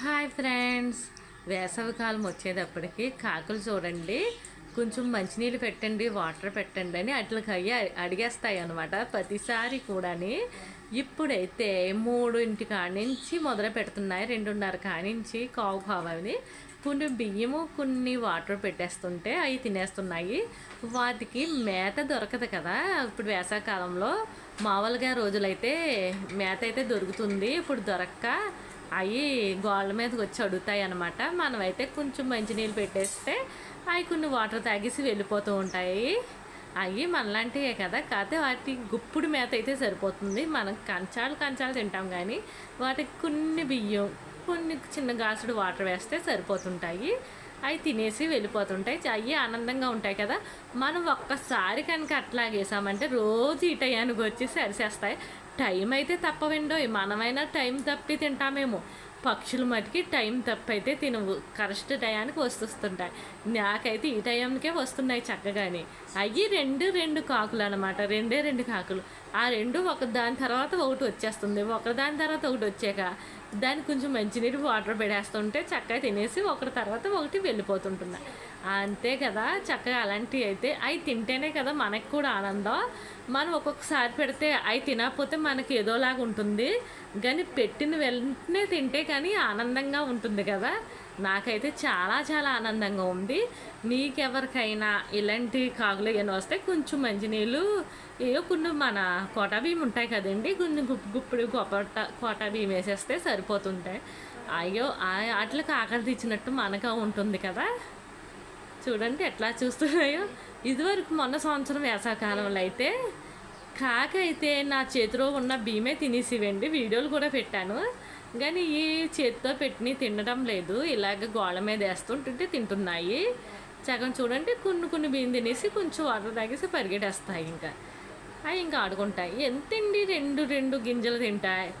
Hi friends. వేసవికాలం వచ్చేటప్పటికి కాకులు చూడండి. కొంచెం మంచినీళ్ళు పెట్టండి వాటర్ పెట్టండి అని అట్లకి అయ్యి అడిగేస్తాయి అనమాట ప్రతిసారి కూడాని. ఇప్పుడైతే మూడింటి ఇంటి నుంచి మొదలు పెడుతున్నాయి రెండున్నర కానించి నుంచి కావు కావని కొన్ని బియ్యము కొన్ని వాటర్ పెట్టేస్తుంటే అవి తినేస్తున్నాయి. వాటికి మేత దొరకదు కదా. ఇప్పుడు వేసవికాలంలో మామూలుగా రోజులైతే మేత అయితే దొరుకుతుంది. ఇప్పుడు దొరక్క అవి గోళ్ళ మీదకి వచ్చి అడుగుతాయి అనమాట మనమైతే కొంచెం మంచినీళ్ళు పెట్టేస్తే అవి కొన్ని వాటర్ తాగేసి వెళ్ళిపోతూ ఉంటాయి. అవి మనలాంటివే కదా కాకపోతే వాటి గుప్పుడు మేత అయితే సరిపోతుంది. మనం కంచాలు కంచాలు తింటాం కానీ వాటికి కొన్ని బియ్యం కొన్ని చిన్న గాసుడు వాటర్ వేస్తే సరిపోతుంటాయి. అవి తినేసి వెళ్ళిపోతుంటాయి. అవి ఆనందంగా ఉంటాయి కదా. మనం ఒక్కసారి కనుక అట్లా వేసామంటే రోజు ఈ టయానికి వచ్చి సరిసేస్తాయి. టైం అయితే తప్పవండో మనమైనా టైం తప్పి తింటామేమో. పక్షులు మటుకి టైం తప్పైతే తినవు. కరెక్ట్ టయానికి వస్తుంటాయి నాకైతే ఈ టైంకే వస్తున్నాయి చక్కగానే. అవి రెండు రెండు కాకులు అనమాట. రెండే రెండు కాకులు. ఆ రెండు ఒక దాని తర్వాత ఒకటి వచ్చేస్తుంది. ఒక దాని తర్వాత ఒకటి వచ్చాక దానికి కొంచెం మంచినీరు వాటర్ పెడేస్తుంటే చక్కగా తినేసి ఒకటి తర్వాత ఒకటి వెళ్ళిపోతుంటుంది అంతే కదా చక్కగా అలాంటివి అయితే అవి తింటేనే కదా మనకు కూడా ఆనందం. మనం ఒక్కొక్కసారి పెడితే అవి తినకపోతే మనకి ఏదోలాగా ఉంటుంది కానీ పెట్టిన వెంటనే తింటే కానీ ఆనందంగా ఉంటుంది కదా. నాకైతే చాలా చాలా ఆనందంగా ఉంది. మీకెవరికైనా ఇలాంటి కాగులు ఏమైనా వస్తే కొంచెం మంచినీళ్ళు ఏదో కొన్ని మన కోటా బియ్యం ఉంటాయి కదండి కొన్ని గుప్పు గుప్పుడు గొప్పట కోటా బియ్యం వేసేస్తే సరిపోతుంటాయి అయ్యో వాటికి ఆకలి తెచ్చినట్టు మనగా ఉంటుంది కదా. చూడండి ఎట్లా చూస్తున్నాయో. ఇదివరకు మొన్న సంవత్సరం వేసవకాలంలో అయితే కాక అయితే నా చేతిలో ఉన్న బియ్యమే తినేసివండి వీడియోలు కూడా పెట్టాను. కానీ ఈ చేతితో పెట్టిన తినడం లేదు. ఇలాగ గోడ మీద వేస్తుంటుంటే తింటున్నాయి. సగం చూడండి కొన్ని కొన్ని బియ్యం తినేసి కొంచెం వాటర్ తాగేసి పరిగెట్టేస్తాయి ఇంకా. అవి ఇంకా ఆడుకుంటాయి. ఎంతండి రెండు రెండు గింజలు తింటాయి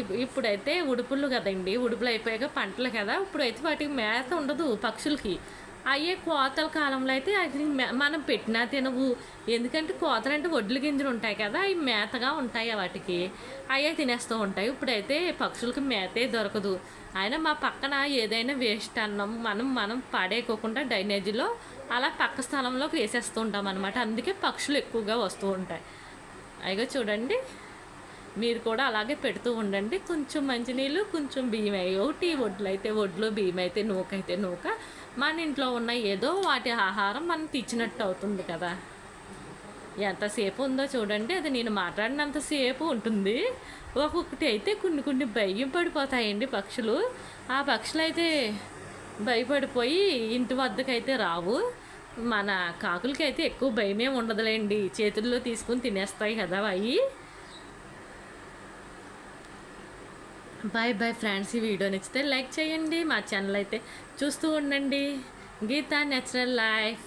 ఇప్పుడైతే ఉడుపులు కదండి. ఉడుపులు అయిపోయాక పంటలు కదా. ఇప్పుడైతే వాటికి మేత ఉండదు పక్షులకి. అయ్యే కోతల కాలంలో అయితే అది మనం పెట్టినా తినవు. ఎందుకంటే కోతలు అంటే వడ్లు గింజలు ఉంటాయి కదా అవి మేతగా ఉంటాయి వాటికి. అయ్యే తినేస్తూ ఉంటాయి. ఇప్పుడైతే పక్షులకి మేతే దొరకదు. అయినా మా పక్కన ఏదైనా వేస్ట్ అన్నం మనం మనం పాడేయకోకుండా డ్రైనేజీలో అలా పక్క స్థలంలోకి వేసేస్తూ ఉంటాం అనమాట అందుకే పక్షులు ఎక్కువగా వస్తూ ఉంటాయి. అయిగా చూడండి. మీరు కూడా అలాగే పెడుతూ ఉండండి. కొంచెం మంచినీళ్ళు కొంచెం బియ్యం. అయ్యి ఒకటి వడ్లు అయితే వడ్లు బియ్యం అయితే నూకైతే నూక మన ఇంట్లో ఉన్న ఏదో వాటి ఆహారం మనం తెచ్చినట్టు అవుతుంది కదా. ఎంతసేపు ఉందో చూడండి. అది నేను మాట్లాడినంతసేపు ఉంటుంది. ఒక్కొక్కటి అయితే కొన్ని కొన్ని భయం పడిపోతాయండి పక్షులు. ఆ పక్షులు అయితే భయపడిపోయి ఇంటి వద్దకైతే రావు. మన కాకులకి అయితే ఎక్కువ భయమే ఉండదులేండి. చేతుల్లో తీసుకుని తినేస్తాయి కదా అవి. బాయ్ బాయ్ ఫ్రెండ్స్ ఈ వీడియో నచ్చితే లైక్ చేయండి. మా ఛానల్ అయితే చూస్తూ ఉండండి. Gita natural life